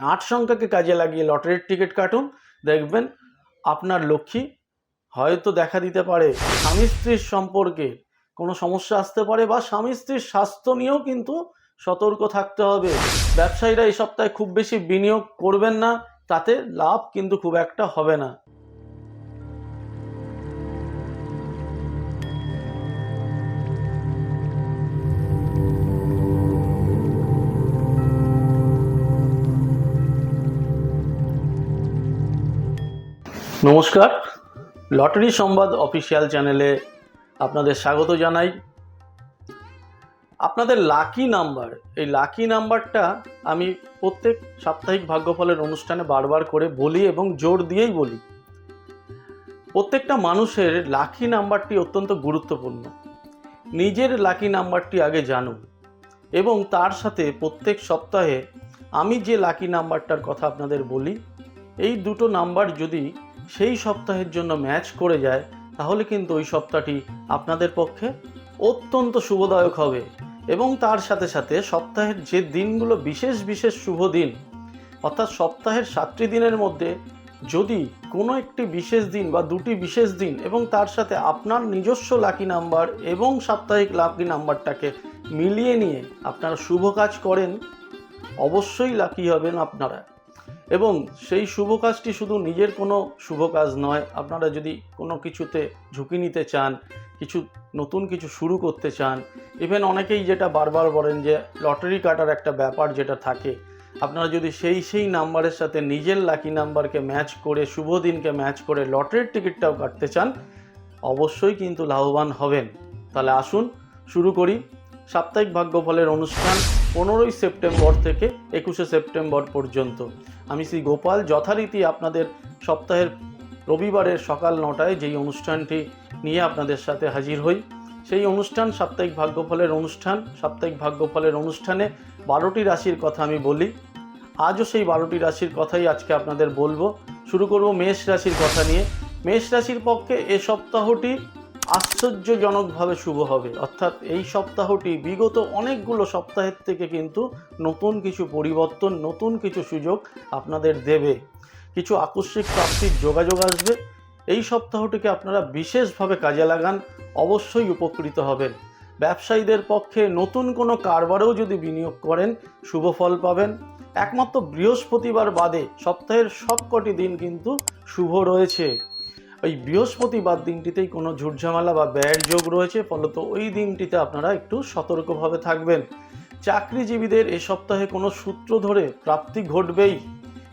আট সংখ্যাকে কাজে লাগিয়ে লটারির টিকিট কাটুন। দেখবেন আপনার লক্ষ্মী হয়তো দেখা দিতে পারে স্বামী স্ত্রীর সম্পর্কে কোনো সমস্যা আসতে পারে বা স্বামী স্ত্রীর স্বাস্থ্য নিয়েও কিন্তু সতর্ক থাকতে হবে। ব্যবসায়ীরা এই সপ্তাহে খুব বেশি বিনিয়োগ করবেন না, তাতে লাভ কিন্তু খুব একটা হবে না। নমস্কার। লটারি সংবাদ অফিসিয়াল চ্যানেলে আপনাদের স্বাগত জানাই। আপনাদের লাকি নাম্বার, এই লাকি নাম্বারটা আমি প্রত্যেক সাপ্তাহিক ভাগ্যফলের অনুষ্ঠানে বারবার করে বলি এবং জোর দিয়েই বলি। প্রত্যেকটা মানুষের লাকি নাম্বারটি অত্যন্ত গুরুত্বপূর্ণ। নিজের লাকি নাম্বারটি আগে জানুন এবং তার সাথে প্রত্যেক সপ্তাহে আমি যে লাকি নাম্বারটার কথা আপনাদের বলি, এই দুটো নাম্বার যদি সেই সপ্তাহের জন্য ম্যাচ করে যায়, তাহলে কিন্তু ওই সপ্তাহটি আপনাদের পক্ষে অত্যন্ত শুভদায়ক হবে। এবং তার সাথে সাথে সপ্তাহের যে দিনগুলো বিশেষ বিশেষ শুভ দিন, অর্থাৎ সপ্তাহের সাতটি দিনের মধ্যে যদি কোনো একটি বিশেষ দিন বা দুটি বিশেষ দিন এবং তার সাথে আপনার নিজস্ব লাকি নাম্বার এবং সাপ্তাহিক লাকি নাম্বারটাকে মিলিয়ে নিয়ে আপনারা শুভ কাজ করেন, অবশ্যই লাকি হবেন আপনারা। এবং সেই শুভ কাজটি শুধু নিজের কোনো শুভ কাজ নয়, আপনারা যদি কোনো কিছুতে ঝুঁকি নিতে চান, কিছু নতুন কিছু শুরু করতে চান ইভেন অনেকেই যেটা বারবার বলেন যে লটারি কাটার একটা ব্যাপার যেটা থাকে, আপনারা যদি সেই সেই নাম্বারের সাথে নিজের লাকি নাম্বারকে ম্যাচ করে, শুভ দিনকে ম্যাচ করে লটারির টিকিটটাও কাটতে চান, অবশ্যই কিন্তু লাভবান হবেন। তাহলে আসুন, শুরু করি। সাপ্তাহিক ভাগ্যফলের অনুষ্ঠান পনেরোই সেপ্টেম্বর থেকে একুশে সেপ্টেম্বর পর্যন্ত। আমি শ্রী গোপাল, যথারীতি আপনাদের সপ্তাহের রবিবারের সকাল নটায় যেই অনুষ্ঠানটি নিয়ে আপনাদের সাথে হাজির হই, সেই অনুষ্ঠান সাপ্তাহিক ভাগ্যফলের অনুষ্ঠান, সাপ্তাহিক ভাগ্যফলের অনুষ্ঠানে বারোটি রাশির কথা আমি বলি। আজও সেই বারোটি রাশির কথাই আজকে আপনাদের বলব। শুরু করব মেষ রাশির কথা নিয়ে। মেষ রাশির পক্ষে এ সপ্তাহটি আশ্চর্যজনকভাবে শুভ হবে। অর্থাৎ এই সপ্তাহটি বিগত অনেকগুলো সপ্তাহের থেকে কিন্তু নতুন কিছু পরিবর্তন, নতুন কিছু সুযোগ আপনাদের দেবে। কিছু আকস্মিক প্রাপ্তির যোগাযোগ আসবে। এই সপ্তাহটিকে আপনারা বিশেষভাবে কাজে লাগান, অবশ্যই উপকৃত হবেন। ব্যবসায়ীদের পক্ষে নতুন কোনো কারবারেও যদি বিনিয়োগ করেন, শুভ ফল পাবেন। একমাত্র বৃহস্পতিবার বাদে সপ্তাহের সবকটি দিন কিন্তু শুভ রয়েছে। ওই বৃহস্পতিবার দিনটিতেই কোনো ঝুটঝামেলা বা ব্যয়ের যোগ রয়েছে, ফলত ওই দিনটিতে আপনারা একটু সতর্কভাবে থাকবেন। চাকরিজীবীদের এ সপ্তাহে কোনো সূত্র ধরে প্রাপ্তি ঘটবেই।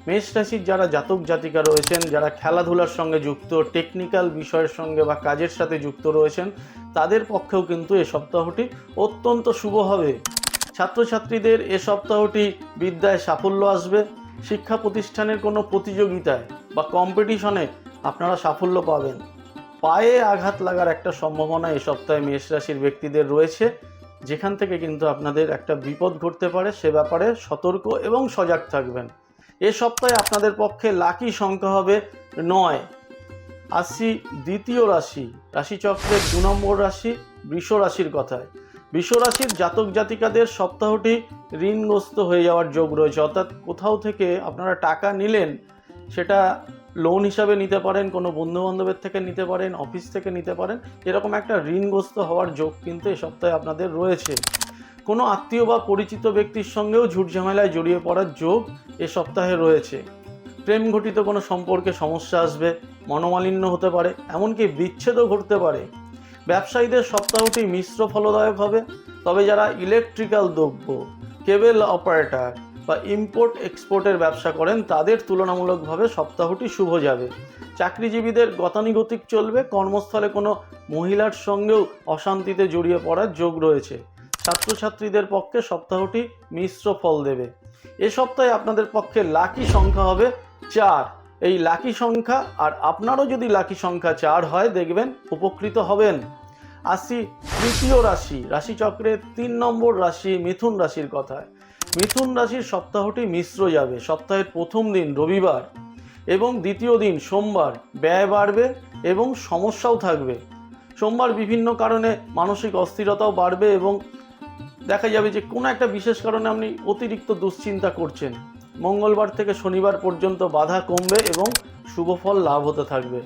মেষ রাশির যারা জাতক জাতিকা রয়েছেন, যারা খেলাধুলার সঙ্গে যুক্ত টেকনিক্যাল বিষয়ের সঙ্গে বা কাজের সাথে যুক্ত রয়েছেন, তাদের পক্ষেও কিন্তু এ সপ্তাহটি অত্যন্ত শুভ হবে। ছাত্রছাত্রীদের এ সপ্তাহটি বিদ্যায় সাফল্য আসবে। শিক্ষা প্রতিষ্ঠানের কোনো প্রতিযোগিতায় বা কম্পিটিশনে আপনারা সাফল্য পাবেন। পায়ে আঘাত লাগার একটা সম্ভাবনা এই সপ্তাহে মেষ রাশির ব্যক্তিদের রয়েছে, যেখান থেকে কিন্তু আপনাদের একটা বিপদ ঘটতে পারে, সে ব্যাপারে সতর্ক এবং সজাগ থাকবেন। এ সপ্তাহে আপনাদের পক্ষে লাকি সংখ্যা হবে নয়। আসি দ্বিতীয় রাশি, রাশিচক্রের দু নম্বর রাশি, বৃষ রাশির কথায়। বৃষ রাশির জাতক জাতিকাদের সপ্তাহটি ঋণগ্রস্ত হয়ে যাওয়ার যোগ রয়েছে, অর্থাৎ কোথাও থেকে আপনারা টাকা নিলেন, সেটা লোন হিসাবে নিতে পারেন, কোনো বন্ধু বান্ধবের থেকে নিতে পারেন অফিস থেকে নিতে পারেন, এরকম একটা ঋণগ্রস্ত হওয়ার যোগ কিন্তু এ সপ্তাহে আপনাদের রয়েছে। কোনো আত্মীয় বা পরিচিত ব্যক্তির সঙ্গেও ঝুট ঝামেলায় জড়িয়ে পড়ার যোগ এ সপ্তাহে রয়েছে। প্রেম ঘটিত কোনো সম্পর্কে সমস্যা আসবে, মনোমালিন্য হতে পারে, এমনকি বিচ্ছেদও ঘটতে পারে। ব্যবসায়ীদের সপ্তাহটি মিশ্র ফলদায়ক হবে, তবে যারা ইলেকট্রিক্যাল দ্রব্য কেবেল অপারেটর বা ইম্পোর্ট এক্সপোর্টের ব্যবসা করেন, তাদের তুলনামূলকভাবে সপ্তাহটি শুভ যাবে। চাকরিজীবীদের গতানুগতিক চলবে, কর্মস্থলে কোনো মহিলার সঙ্গেও অশান্তিতে জড়িয়ে পড়ার যোগ রয়েছে। ছাত্রছাত্রীদের পক্ষে সপ্তাহটি মিশ্র ফল দেবে। এ সপ্তাহে আপনাদের পক্ষে লাকি সংখ্যা হবে চার। এই লাকি সংখ্যা আর আপনারও যদি লাকি সংখ্যা চার হয়, দেখবেন উপকৃত হবেন। আসি তৃতীয় রাশি। রাশিচক্রের তিন নম্বর রাশি মিথুন রাশির কথায়। মিথুন রাশির সপ্তাহটি মিশ্র যাবে। সপ্তাহের প্রথম দিন রবিবার এবং দ্বিতীয় দিন সোমবার ব্যয় বাড়বে এবং সমস্যাও থাকবে। সোমবার বিভিন্ন কারণে মানসিক অস্থিরতাও বাড়বে এবং দেখা যাবে যে কোনো একটা বিশেষ কারণে আপনি অতিরিক্ত দুশ্চিন্তা করছেন। মঙ্গলবার থেকে শনিবার পর্যন্ত বাধা কমবে এবং শুভফল লাভ হতে থাকবে।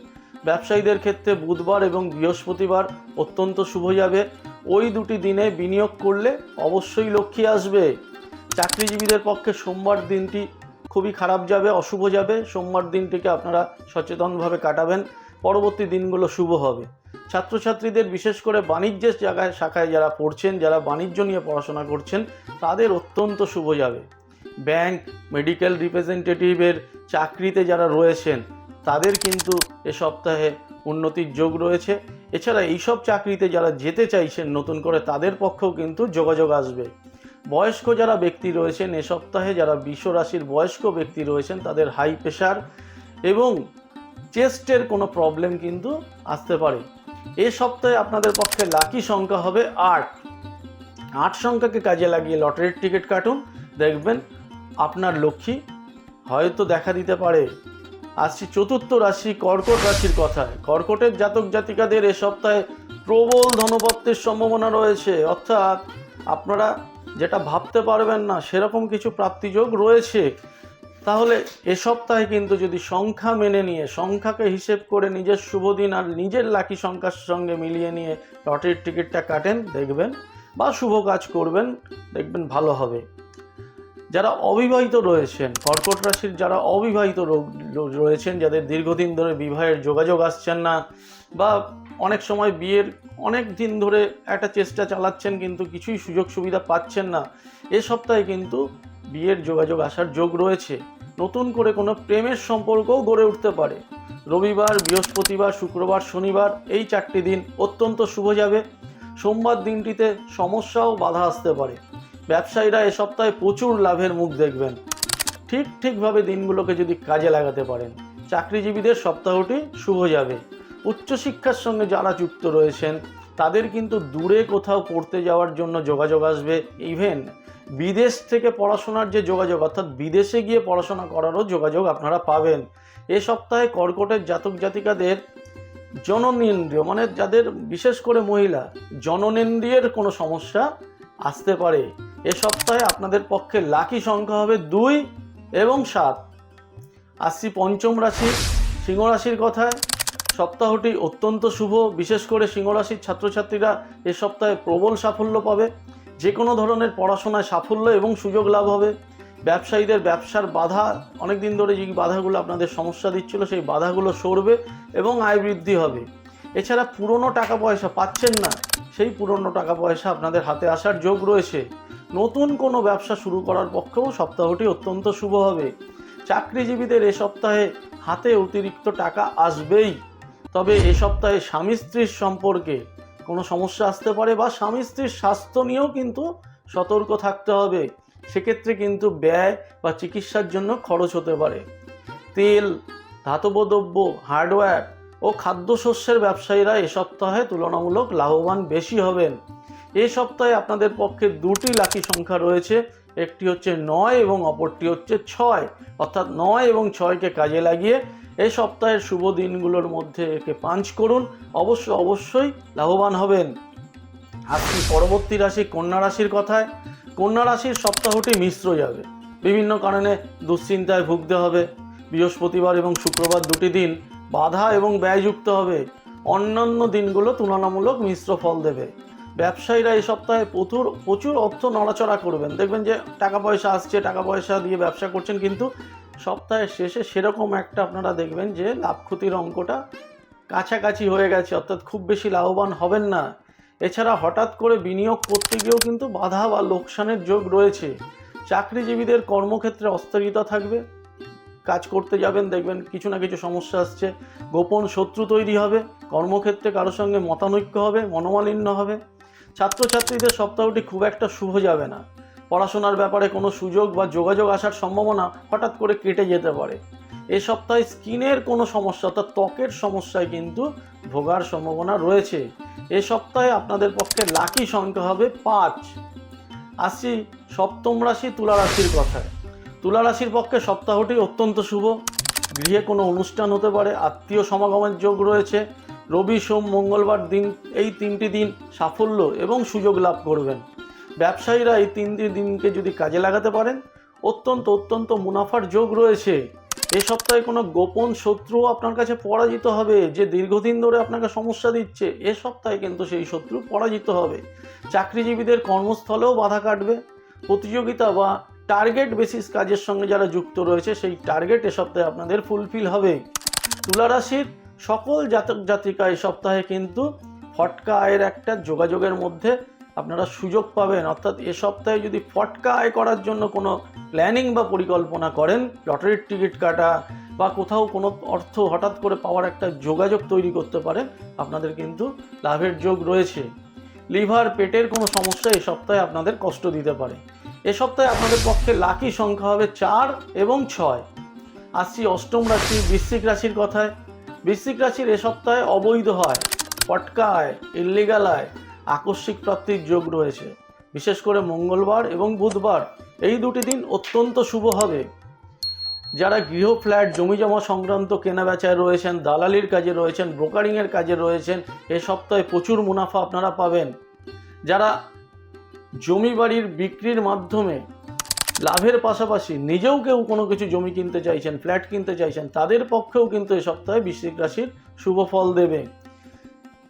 ব্যবসায়ীদের ক্ষেত্রে বুধবার এবং বৃহস্পতিবার অত্যন্ত শুভ যাবে। ওই দুটি দিনে বিনিয়োগ করলে অবশ্যই লক্ষ্মী আসবে। চাকরিজীবীদের পক্ষে সোমবার দিনটি খুবই খারাপ যাবে, অশুভ যাবে। সোমবার দিনটিকে আপনারা সচেতনভাবে কাটাবেন। পরবর্তী দিনগুলো শুভ হবে। ছাত্রছাত্রীদের বিশেষ করে বাণিজ্যের জায়গায়, শাখায় যারা পড়ছেন, যারা বাণিজ্য নিয়ে পড়াশোনা করছেন, তাদের অত্যন্ত শুভ যাবে। ব্যাংক, মেডিকেল রিপ্রেজেন্টেটিভের চাকরিতে যারা রয়েছেন, তাদের কিন্তু এ সপ্তাহে উন্নতির যোগ রয়েছে। এছাড়া এইসব চাকরিতে যারা যেতে চাইছেন নতুন করে, তাদের পক্ষেও কিন্তু যোগাযোগ আসবে। বয়স্ক যারা ব্যক্তি রয়েছেন, এ সপ্তাহে যারা বিশ্ব রাশির বয়স্ক ব্যক্তি রয়েছেন, তাদের হাই প্রেশার এবং চেস্টের কোনো প্রবলেম কিন্তু আসতে পারে। এ সপ্তাহে আপনাদের পক্ষে লাকি সংখ্যা হবে আট। আট সংখ্যাকে কাজে লাগিয়ে লটারির টিকিট কাটুন। দেখবেন আপনার লক্ষ্মী হয়তো দেখা দিতে পারে। আসছি চতুর্থ রাশি, কর্কট রাশির কথায়। কর্কটের জাতক জাতিকাদের এ সপ্তাহে প্রবল ধনপত্রের সম্ভাবনা রয়েছে। অর্থাৎ আপনারা যেটা ভাবতে পারবেন না, সেরকম কিছু প্রাপ্তিযোগ রয়েছে। তাহলে এ সপ্তাহে কিন্তু যদি সংখ্যা মেনে নিয়ে, সংখ্যাকে হিসেব করে নিজের শুভ দিন আর নিজের লাকি সংখ্যার সঙ্গে মিলিয়ে নিয়ে লটারির টিকিটটা কাটেন, দেখবেন বা শুভ কাজ করবেন, দেখবেন ভালো হবে। যারা অবিবাহিত রয়েছেন, কর্কট রাশির যারা অবিবাহিত রয়েছেন, যাদের দীর্ঘদিন ধরে বিবাহের যোগাযোগ আসছেন না বা অনেক সময় বিয়ের অনেক দিন ধরে একটা চেষ্টা চালাচ্ছেন, কিন্তু কিছুই সুযোগ সুবিধা পাচ্ছেন না। এ সপ্তাহে কিন্তু বিয়ের যোগাযোগ আসার যোগ রয়েছে। নতুন করে কোনো প্রেমের সম্পর্কও গড়ে উঠতে পারে। রবিবার, বৃহস্পতিবার, শুক্রবার, শনিবার এই চারটি দিন অত্যন্ত শুভ যাবে। সোমবার দিনটিতে সমস্যাও বাধা আসতে পারে। ব্যবসায়ীরা এ সপ্তাহে প্রচুর লাভের মুখ দেখবেন। ঠিক ঠিকভাবে দিনগুলোকে যদি কাজে লাগাতে পারেন, চাকরিজীবীদের সপ্তাহটি শুভ যাবে। উচ্চশিক্ষার সঙ্গে যারা যুক্ত রয়েছেন, তাদের কিন্তু দূরে কোথাও পড়তে যাওয়ার জন্য যোগাযোগ আসবে। ইভেন বিদেশ থেকে পড়াশোনার যে যোগাযোগ, অর্থাৎ বিদেশে গিয়ে পড়াশোনা করারও যোগাযোগ আপনারা পাবেন। এ সপ্তাহে কর্কটের জাতক জাতিকাদের জননেন্দ্রিয় মানে যাদের বিশেষ করে মহিলা, জননেন্দ্রিয়ের কোনো সমস্যা আসতে পারে। এ সপ্তাহে আপনাদের পক্ষে লাকি সংখ্যা হবে দুই এবং সাত। আসছি পঞ্চম রাশি, সিংহ রাশির কথায় সপ্তাহটি অত্যন্ত শুভ। বিশেষ করে সিংহ রাশির ছাত্রছাত্রীরা এ সপ্তাহে প্রবল সাফল্য পাবে। যে কোনো ধরনের পড়াশোনায় সাফল্য এবং সুযোগ লাভ হবে। ব্যবসায়ীদের ব্যবসার বাধা অনেক দিন ধরে যে বাধাগুলো আপনাদের সমস্যা দিচ্ছিল, সেই বাধাগুলো সরবে এবং আয় বৃদ্ধি হবে। এছাড়া পুরনো টাকা পয়সা পাচ্ছেন না, সেই পুরনো টাকা পয়সা আপনাদের হাতে আসার যোগ রয়েছে। নতুন কোনো ব্যবসা শুরু করার পক্ষেও সপ্তাহটি অত্যন্ত শুভ হবে। চাকরিজীবীদের এ সপ্তাহে হাতে অতিরিক্ত টাকা আসবেই। তবে এ সপ্তাহে স্বামী স্ত্রীর সম্পর্কে কোনো সমস্যা আসতে পারে বা স্বামী স্ত্রীর স্বাস্থ্য নিয়েও কিন্তু সতর্ক থাকতে হবে। সেক্ষেত্রে কিন্তু ব্যয় বা চিকিৎসার জন্য খরচ হতে পারে। তেল ধাতব দ্রব্য হার্ডওয়্যার ও খাদ্যশস্যের ব্যবসায়ীরা এ সপ্তাহে তুলনামূলক লাভবান বেশি হবেন। এ সপ্তাহে আপনাদের পক্ষে দুটি লাকি সংখ্যা রয়েছে। একটি হচ্ছে নয় এবং অপরটি হচ্ছে ছয়। অর্থাৎ নয় এবং ছয়কে কাজে লাগিয়ে এই সপ্তাহের শুভ দিনগুলোর মধ্যে একে পাঞ্চ করুন। অবশ্য, অবশ্যই লাভবান হবেন। আজকে পরবর্তী রাশি? কন্যা রাশির কথায়। কন্যা রাশির সপ্তাহটি মিশ্র যাবে। বিভিন্ন কারণে দুশ্চিন্তায় ভুগতে হবে। বৃহস্পতিবার এবং শুক্রবার দুটি দিন বাধা এবং ব্যয়যুক্ত হবে। অন্যান্য দিনগুলো তুলনামূলক মিশ্র ফল দেবে। ব্যবসায়ীরা এই সপ্তাহে প্রচুর প্রচুর অর্থ নড়াচড়া করবেন। দেখবেন যে টাকা পয়সা আসছে, টাকা পয়সা দিয়ে ব্যবসা করছেন, কিন্তু সপ্তাহের শেষে সেরকম একটা আপনারা দেখবেন যে লাভ ক্ষতির অঙ্কটা কাছাকাছি হয়ে গেছে, অর্থাৎ খুব বেশি লাভবান হবেন না। এছাড়া হঠাৎ করে বিনিয়োগ করতে গিয়েও কিন্তু বাধা বা লোকসানের যোগ রয়েছে। চাকরিজীবীদের কর্মক্ষেত্রে অস্থিরতা থাকবে, কাজ করতে যাবেন, দেখবেন কিছু না কিছু সমস্যা আসছে, গোপন শত্রু তৈরি হবে, কর্মক্ষেত্রে কারোর সঙ্গে মতানৈক্য হবে, মনোমালিন্য হবে। ছাত্রছাত্রীদের সপ্তাহটি খুব একটা শুভ যাবে না। পড়াশোনার ব্যাপারে কোনো সুযোগ বা যোগাযোগ আসার সম্ভাবনা হঠাৎ করে কেটে যেতে পারে। এ সপ্তাহে স্কিনের কোনো সমস্যা অর্থাৎ ত্বকের সমস্যায় কিন্তু ভোগার সম্ভাবনা রয়েছে। এ সপ্তাহে আপনাদের পক্ষে লাকি সংখ্যা হবে পাঁচ। আসছি সপ্তম রাশি তুলা রাশির কথায়। তুলা রাশির পক্ষে সপ্তাহটি অত্যন্ত শুভ। গৃহে কোনো অনুষ্ঠান হতে পারে, আত্মীয় সমাগমের যোগ রয়েছে। রবি, সোম, মঙ্গলবার দিন, এই তিনটি দিন সাফল্য এবং সুযোগ লাভ করবেন। ব্যবসায়ীরা এই তিনটি দিনকে যদি কাজে লাগাতে পারেন, অত্যন্ত অত্যন্ত মুনাফার যোগ রয়েছে। এ সপ্তাহে কোনো গোপন শত্রু আপনার কাছে পরাজিত হবে, যে দীর্ঘদিন ধরে আপনাকে সমস্যা দিচ্ছে, এ সপ্তাহে কিন্তু সেই শত্রু পরাজিত হবে। চাকরিজীবীদের কর্মস্থলেও বাধা কাটবে। প্রতিযোগিতা বা টার্গেট বেসিস কাজের সঙ্গে যারা যুক্ত রয়েছে, সেই টার্গেট এ সপ্তাহে আপনাদের ফুলফিল হবে। তুলা রাশির সকল জাতক জাতিকা এই সপ্তাহে কিন্তু ফটকা আয়ের একটা যোগাযোগের মধ্যে আপনারা সুযোগ পাবেন। অর্থাৎ এ সপ্তাহে যদি ফটকা আয় করার জন্য কোনো প্ল্যানিং বা পরিকল্পনা করেন লটারির টিকিট কাটা বা কোথাও কোনো অর্থ হঠাৎ করে পাওয়ার একটা যোগাযোগ তৈরি করতে পারেন, আপনাদের কিন্তু লাভের যোগ রয়েছে। লিভার, পেটের কোনো সমস্যা এই সপ্তাহে আপনাদের কষ্ট দিতে পারে। এ সপ্তাহে আপনাদের পক্ষে লাকি সংখ্যা হবে চার এবং ছয়। আসছি অষ্টম রাশি, বৃশ্চিক রাশির কথায়। বৃশ্চিক রাশির এ সপ্তাহে অবৈধ হয় পটকা আয় ইল্লিগাল আয়, আকস্মিক প্রাপ্তির যোগ রয়েছে। বিশেষ করে মঙ্গলবার এবং বুধবার এই দুটি দিন অত্যন্ত শুভ হবে। যারা গৃহ ফ্ল্যাট জমি জমা সংক্রান্ত কেনাবেচায় রয়েছেন, দালালির কাজে রয়েছেন, ব্রোকারিংয়ের কাজে রয়েছেন, এ সপ্তাহে প্রচুর মুনাফা আপনারা পাবেন। যারা জমি বাড়ির বিক্রির মাধ্যমে লাভের পাশাপাশি নিজেও কেউ কোনো কিছু জমি কিনতে চাইছেন, ফ্ল্যাট কিনতে চাইছেন, তাদের পক্ষেও কিন্তু এ সপ্তাহে বৃশ্চিক রাশির শুভ ফল দেবে।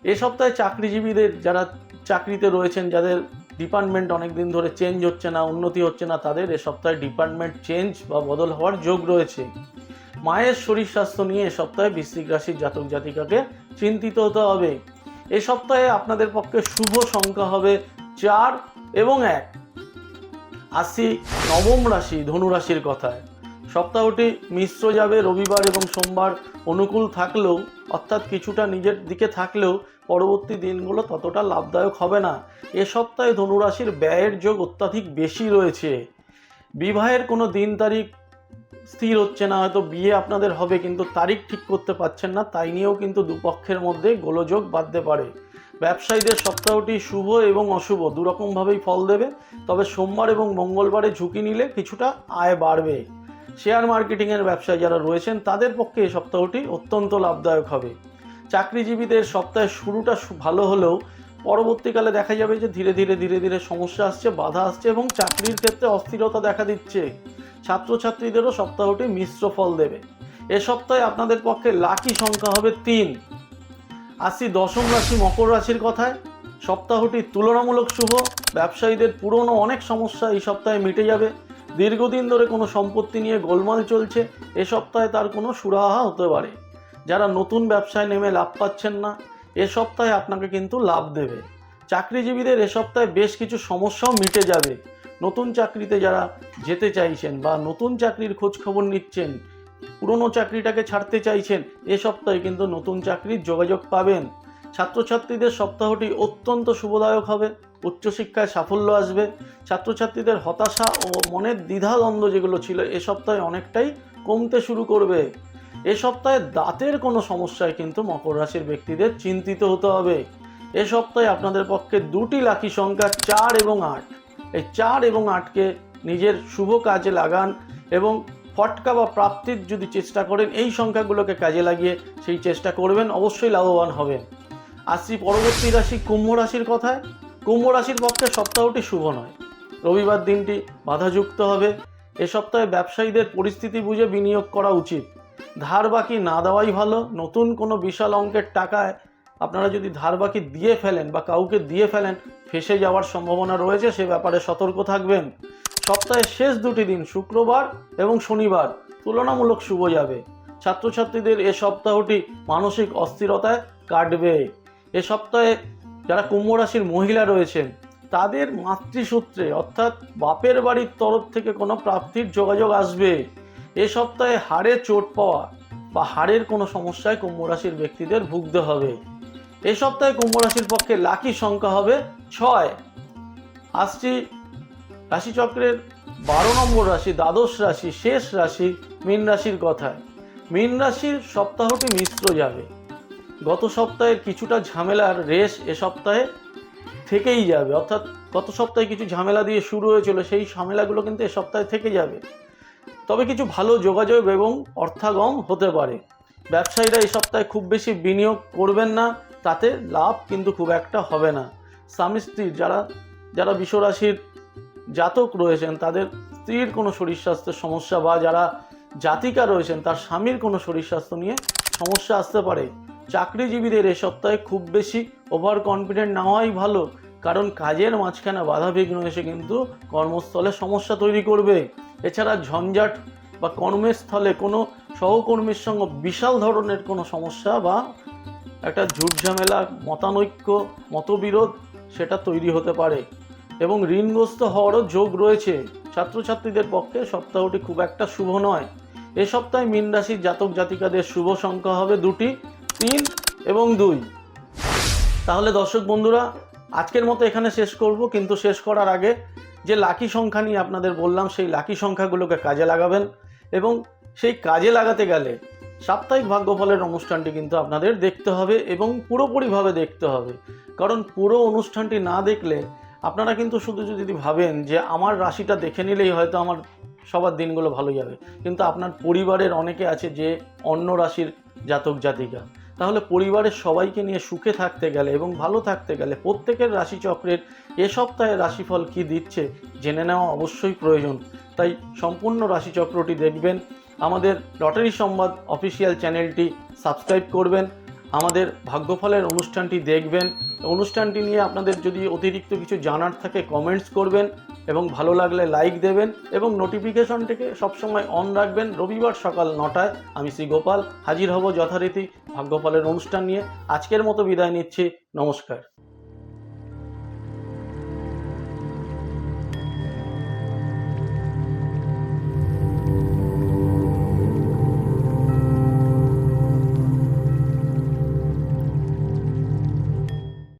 এ সপ্তাহে চাকরিজীবীদের যারা চাকরিতে রয়েছেন, যাদের ডিপার্টমেন্ট অনেক দিন ধরে চেঞ্জ হচ্ছে না, উন্নতি হচ্ছে না, তাদের এ সপ্তাহে ডিপার্টমেন্ট চেঞ্জ বা বদল হওয়ার যোগ রয়েছে। মায়ের শরীর স্বাস্থ্য নিয়ে এ সপ্তাহে বৃশ্চিক রাশির জাতক জাতিকাকে চিন্তিত হতে হবে। এ সপ্তাহে আপনাদের পক্ষে শুভ সংখ্যা হবে চার এবং এক। আসি নবম রাশি ধনুরাশির কথায়। সপ্তাহটি মিশ্র যাবে রবিবার এবং সোমবার অনুকূল থাকলেও, অর্থাৎ কিছুটা নিজের দিকে থাকলেও পরবর্তী দিনগুলো ততটা লাভদায়ক হবে না। এ সপ্তাহে ধনুরাশির ব্যয়ের যোগ অত্যাধিক বেশি রয়েছে। বিবাহের কোনো দিন তারিখ স্থির হচ্ছে না, হয়তো বিয়ে আপনাদের হবে, কিন্তু তারিখ ঠিক করতে পারছেন না, তাই নিয়েও কিন্তু দুপক্ষের মধ্যে গোলযোগ বাঁধতে পারে। ব্যবসায়ীদের সপ্তাহটি শুভ এবং অশুভ, দুরকমভাবেই ফল দেবে, তবে সোমবার এবং মঙ্গলবারে ঝুঁকি নিলে কিছুটা আয় বাড়বে। শেয়ার মার্কেটিংয়ের ব্যবসায় যারা রয়েছেন, তাদের পক্ষে এই সপ্তাহটি অত্যন্ত লাভদায়ক হবে। চাকরিজীবীদের সপ্তাহের শুরুটা ভালো হলেও পরবর্তীকালে দেখা যাবে যে ধীরে ধীরে ধীরে ধীরে সমস্যা আসছে, বাধা আসছে এবং চাকরির ক্ষেত্রে অস্থিরতা দেখা দিচ্ছে। ছাত্রছাত্রীদেরও সপ্তাহটি মিশ্র ফল দেবে। এ সপ্তাহে আপনাদের পক্ষে লাকি সংখ্যা হবে তিন। আসি দশম রাশি মকর রাশির কথায়। সপ্তাহটি তুলনামূলক শুভ। ব্যবসায়ীদের পুরনো অনেক সমস্যা এই সপ্তাহে মিটে যাবে। দীর্ঘদিন ধরে কোনো সম্পত্তি নিয়ে গোলমাল চলছে। এ সপ্তাহে তার কোনো সুরাহা হতে পারে। যারা নতুন ব্যবসায় নেমে লাভ পাচ্ছেন না, এ সপ্তাহে আপনাকে কিন্তু লাভ দেবে। চাকরিজীবীদের এ সপ্তাহে বেশ কিছু সমস্যাও মিটে যাবে। নতুন চাকরিতে যারা যেতে চাইছেন বা নতুন চাকরির খোঁজ খবর নিচ্ছেন পুরনো চাকরিটাকে ছাড়তে চাইছেন। এ সপ্তাহে কিন্তু নতুন চাকরির যোগাযোগ পাবেন। ছাত্রছাত্রীদের সপ্তাহটি অত্যন্ত শুভদায়ক হবে। উচ্চশিক্ষায় সাফল্য আসবে। ছাত্রছাত্রীদের হতাশা ও মনের দ্বিধাদ্বন্দ্ব যেগুলো ছিল, এ সপ্তাহে অনেকটাই কমতে শুরু করবে। এ সপ্তাহে দাঁতের কোনো সমস্যায় কিন্তু মকর রাশির ব্যক্তিদের চিন্তিত হতে হবে। এ সপ্তাহে আপনাদের পক্ষে দুটি লাকি সংখ্যা, চার এবং আট। এই চার এবং আটকে নিজের শুভ কাজে লাগান এবং ফটকা বা প্রাপ্তির যদি চেষ্টা করেন, এই সংখ্যাগুলোকে কাজে লাগিয়ে সেই চেষ্টা করবেন, অবশ্যই লাভবান হবেন। আসছি পরবর্তী রাশি কুম্ভ রাশির কথায়। কুম্ভ রাশির পক্ষে সপ্তাহটি শুভ নয়। রবিবার দিনটি বাধাযুক্ত হবে। এ সপ্তাহে ব্যবসায়ীদের পরিস্থিতি বুঝে বিনিয়োগ করা উচিত। ধার বাকি না দেওয়াই ভালো। নতুন কোনো বিশাল অঙ্কের টাকায় আপনারা যদি ধার বাকি দিয়ে ফেলেন বা কাউকে দিয়ে ফেলেন, ফেসে যাওয়ার সম্ভাবনা রয়েছে, সে ব্যাপারে সতর্ক থাকবেন। সপ্তাহের শেষ দুটি দিন শুক্রবার এবং শনিবার তুলনামূলক শুভ যাবে। ছাত্রছাত্রীদের এ সপ্তাহটি মানসিক অস্থিরতায় কাটবে। এ সপ্তাহে যারা কুম্ভ রাশির মহিলা রয়েছেন, তাদের মাতৃসূত্রে অর্থাৎ বাপের বাড়ির তরফ থেকে কোনো প্রাপ্তির যোগাযোগ আসবে। এ সপ্তাহে হাড়ে চোট পাওয়া বা হাড়ের কোনো সমস্যায় কুম্ভ রাশির ব্যক্তিদের ভুগতে হবে। এ সপ্তাহে কুম্ভ রাশির পক্ষে লাকি সংখ্যা হবে ছয়। আসছি রাশিচক্রের বারো নম্বর রাশি, দ্বাদশ রাশি, শেষ রাশি, মীন রাশির কথায়। মীন রাশির সপ্তাহটি মিশ্র যাবে। গত সপ্তাহের কিছুটা ঝামেলার রেশ এ সপ্তাহে থেকেই যাবে। অর্থাৎ গত সপ্তাহে কিছু ঝামেলা দিয়ে শুরু হয়েছিল, সেই ঝামেলাগুলো কিন্তু এ সপ্তাহে থেকে যাবে। তবে কিছু ভালো যোগাযোগ এবং অর্থাগম হতে পারে। ব্যবসায়ীরা এই সপ্তাহে খুব বেশি বিনিয়োগ করবেন না, তাতে লাভ কিন্তু খুব একটা হবে না। স্বামী স্ত্রীর যারা যারা বিশ্বরাশির জাতক রয়েছেন, তাদের স্ত্রীর কোনো শরীর স্বাস্থ্যের সমস্যা বা যারা জাতিকা রয়েছেন, তার স্বামীর কোনো শরীর স্বাস্থ্য নিয়ে সমস্যা আসতে পারে। চাকরিজীবীদের এ সপ্তাহে খুব বেশি ওভার কনফিডেন্ট না হওয়াই ভালো, কারণ কাজের মাঝখানে বাধা বিঘ্ন এসে কিন্তু কর্মস্থলে সমস্যা তৈরি করবে। এছাড়া ঝঞ্ঝাট বা কর্মের স্থলে কোনো সহকর্মীর সঙ্গে বিশাল ধরনের কোনো সমস্যা বা একটা ঝুটঝামেলা, মতানৈক্য, মতবিরোধ সেটা তৈরি হতে পারে। এবং ঋণগ্রস্ত হওয়ারও যোগ রয়েছে। ছাত্রছাত্রীদের পক্ষে সপ্তাহটি খুব একটা শুভ নয়। এ সপ্তাহে মীন রাশির জাতক জাতিকাদের শুভ সংখ্যা হবে দুটি, তিন এবং দুই। তাহলে দর্শক বন্ধুরা, আজকের মতো এখানে শেষ করব, কিন্তু শেষ করার আগে যে লাকি সংখ্যা নিয়ে আপনাদের বললাম, সেই লাকি সংখ্যাগুলোকে কাজে লাগাবেন এবং সেই কাজে লাগাতে গেলে সাপ্তাহিক ভাগ্যফলের অনুষ্ঠানটি কিন্তু আপনাদের দেখতে হবে এবং পুরোপুরিভাবে দেখতে হবে। কারণ পুরো অনুষ্ঠানটি না দেখলে আপনারা কিন্তু শুধু যদি ভাবেন যে আমার রাশিটা দেখে নিলেই হয়তো আমার সবার দিনগুলো ভালো যাবে। কিন্তু আপনার পরিবারের অনেকে আছে যে অন্য রাশির জাতক জাতিকা। তাহলে পরিবারের সবাইকে নিয়ে সুখে থাকতে গেলে এবং ভালো থাকতে গেলে প্রত্যেকের রাশিচক্রের এ সপ্তাহে রাশিফল কি দিচ্ছে জেনে নেওয়া অবশ্যই প্রয়োজন। তাই সম্পূর্ণ রাশিচক্রটি দেখবেন। আমাদের লটারি সংবাদ অফিসিয়াল চ্যানেলটি সাবস্ক্রাইব করবেন। আমাদের ভাগ্যফলের অনুষ্ঠানটি দেখবেন। অনুষ্ঠানটি নিয়ে আপনাদের যদি অতিরিক্ত কিছু জানার থাকে কমেন্টস করবেন এবং ভালো লাগলে লাইক দেবেন এবং নোটিফিকেশনটিকে সবসময় অন রাখবেন। রবিবার সকাল নটায় আমি শ্রী গোপাল হাজির হব যথারীতি ভাগ্যফলের অনুষ্ঠান নিয়ে। আজকের মতো বিদায় নিচ্ছি। নমস্কার।